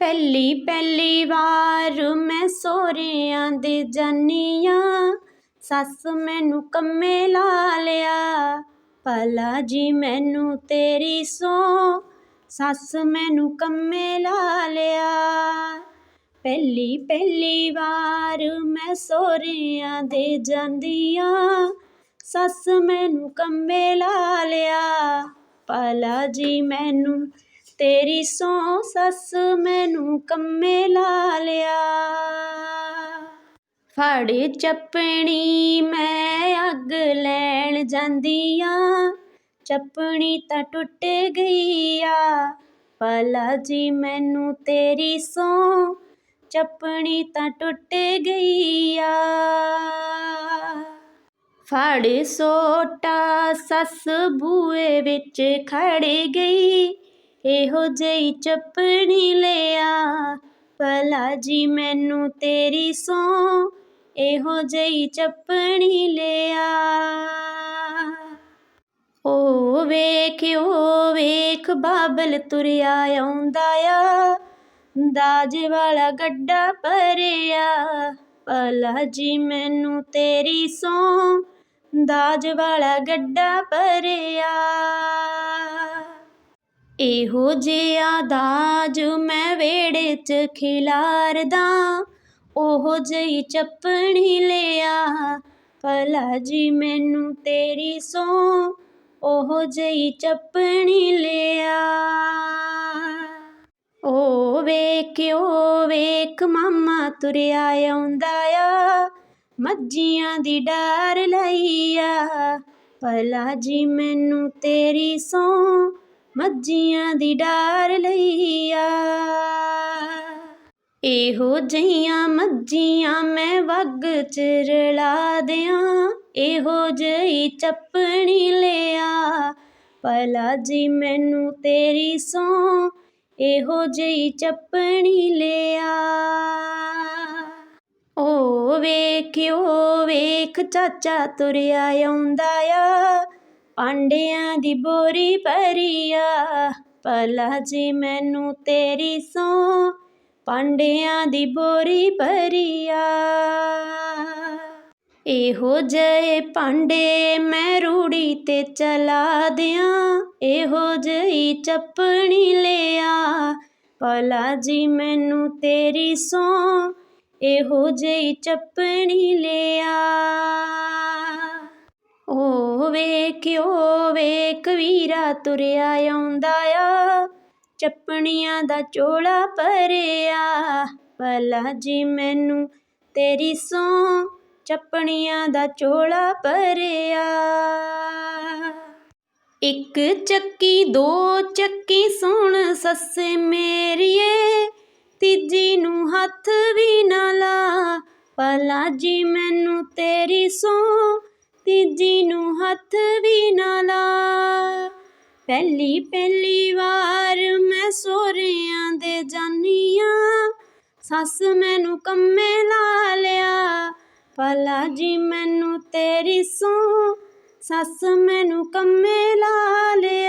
ਪਹਿਲੀ ਪਹਿਲੀ ਵਾਰ ਮੈਂ ਸੋਹਰਿਆਂ ਦੇ ਜਾਨੀਆਂ। ਸੱਸ ਮੈਨੂੰ ਕੰਮੇ ਲਾ ਲਿਆ। ਭਲਾ ਜੀ ਮੈਨੂੰ ਤੇਰੀ ਸੋ ਸੱਸ ਮੈਨੂੰ ਕੰਮੇ ਲਾ ਲਿਆ। ਪਹਿਲੀ ਪਹਿਲੀ ਵਾਰ ਮੈਂ ਸੋਹਰਿਆਂ ਦੇ ਜਾਂਦੀ ਜਾਂਦੀਆਂ ਸੱਸ ਮੈਨੂੰ ਕੰਮੇ ਲਾ ਲਿਆ। ਭਲਾ ਜੀ ਮੈਨੂੰ ਤੇਰੀ ਸੋ ਸੱਸ ਮੈਨੂੰ ਕੰਮੇ ਲਾ ਲਿਆ। ਫੜ ਚੱਪਣੀ ਮੈਂ ਅੱਗ ਲੈਣ ਜਾਂਦੀ ਆ ਚੱਪਣੀ ਤਾਂ ਟੁੱਟ ਗਈ ਆ ਭਲਾ ਜੀ ਮੈਨੂੰ ਤੇਰੀ ਸੋ ਚੱਪਣੀ ਤਾਂ ਟੁੱਟ ਗਈ ਆ ਫੜ ਸੋਟਾ ਸੱਸ ਬੂਏ ਵਿੱਚ ਖੜ ਗਈ ਇਹੋ ਜਿਹੀ ਚੱਪਣੀ ਲਿਆ। ਭਲਾ ਜੀ, ਮੈਨੂੰ ਤੇਰੀ ਸੋ ਇਹੋ ਜਿਹੀ ਚੱਪਣੀ ਲਿਆ। ਓ ਵੇਖ ਓ ਵੇਖ, ਬਾਬਲ ਤੁਰਿਆ ਆਉਂਦਾ ਆ। ਦਾਜ ਵਾਲਾ ਗੱਡਾ ਭਰਿਆ। ਭਲਾ ਜੀ, ਮੈਨੂੰ ਤੇਰੀ ਸੋ ਦਾਜ ਵਾਲਾ ਗੱਡਾ ਭਰਿਆ। ਇਹੋ ਜਿਹਾ ਦਾਜ ਮੈਂ ਵੇੜੇ 'ਚ ਖਿਲਾਰਦਾ, ਉਹੋ ਜਿਹੀ ਚੱਪਣੀ ਲਿਆ। ਭਲਾ ਜੀ ਮੈਨੂੰ ਤੇਰੀ ਸੋ ਉਹੋ ਜਿਹੀ ਚੱਪਣੀ ਲਿਆ। ਓ ਵੇਖਿਓ ਵੇਖ, ਮਾਮਾ ਤੁਰਿਆ ਆਉਂਦਾ ਆ, ਮੱਝੀਆਂ ਦੀ ਡਾਰ ਲਈ ਆ ਭਲਾ ਜੀ ਮੈਨੂੰ ਤੇਰੀ ਸੋ ਮੱਝੀਆਂ ਦੀ ਡਾਰ ਲਈ ਆ ਇਹੋ ਜਹੀਆਂ ਮੱਝੀਆਂ ਮੈਂ ਵੱਗ ਚ ਰਲਾ ਦਿਆਂ। ਇਹੋ ਜਿਹੀ ਚੱਪਣੀ ਲਿਆ। ਭਲਾ ਜੀ, ਮੈਨੂੰ ਤੇਰੀ ਸੋ ਇਹੋ ਜਿਹੀ ਚੱਪਣੀ ਲਿਆ। ਓ ਵੇਖਿਓ, ਵੇਖ ਚਾਚਾ ਤੁਰਿਆ ਆਉਂਦਾ ਆ। ਪਾਂਡਿਆਂ ਦੀ ਬੋਰੀ ਭਰੀਆ, ਭਲਾ ਜੀ ਮੈਨੂੰ ਤੇਰੀ ਸੋ ਪਾਂਡਿਆਂ ਦੀ ਬੋਰੀ ਭਰੀਆ। ਇਹੋ ਜਿਹੇ ਭਾਂਡੇ ਮੈਂ ਰੂੜੀ ਤੇ ਚਲਾ ਦਿਆਂ, ਇਹੋ ਜਿਹੀ ਚੱਪਣੀ ਲਿਆ। ਭਲਾ ਜੀ ਮੈਨੂੰ ਤੇਰੀ ਸੋ ਇਹੋ ਜਿਹੀ ਚੱਪਣੀ ਲਿਆ। ਓ ਵੇਖਿਓ, ਵੇਖ ਵੀਰਾ ਤੁਰਿਆ ਆਉਂਦਾ ਆ। ਚੱਪਣੀਆਂ ਦਾ ਚੋਲਾ ਭਰਿਆ। ਭਲਾ ਜੀ ਮੈਨੂੰ ਤੇਰੀ ਸੋ ਚੱਪਣੀਆਂ ਦਾ ਚੋਲਾ ਭਰਿਆ। ਇੱਕ ਚੱਕੀ, ਦੋ ਚੱਕੀ ਸੁਣ ਸੱਸੇ ਮੇਰੀਏ। ਤੀਜੀ ਨੂੰ ਹੱਥ ਵੀ ਨਾ ਲਾ। ਭਲਾ ਜੀ ਮੈਨੂੰ ਤੇਰੀ ਸੋ ਤੀਜੀ ਨੂੰ ਹੱਥ ਵੀ ਨਾ ਲਾ। ਪਹਿਲੀ ਪਹਿਲੀ ਵਾਰ ਮੈਂ ਸੋਹਰਿਆਂ ਦੇ ਜਾਨੀਆਂ। ਸੱਸ ਮੈਨੂੰ ਕੰਮੇ ਲਾ ਲਿਆ। ਭਲਾ ਜੀ ਮੈਨੂੰ ਤੇਰੀ ਸੋ ਸੱਸ ਮੈਨੂੰ ਕੰਮੇ ਲਾ ਲਿਆ।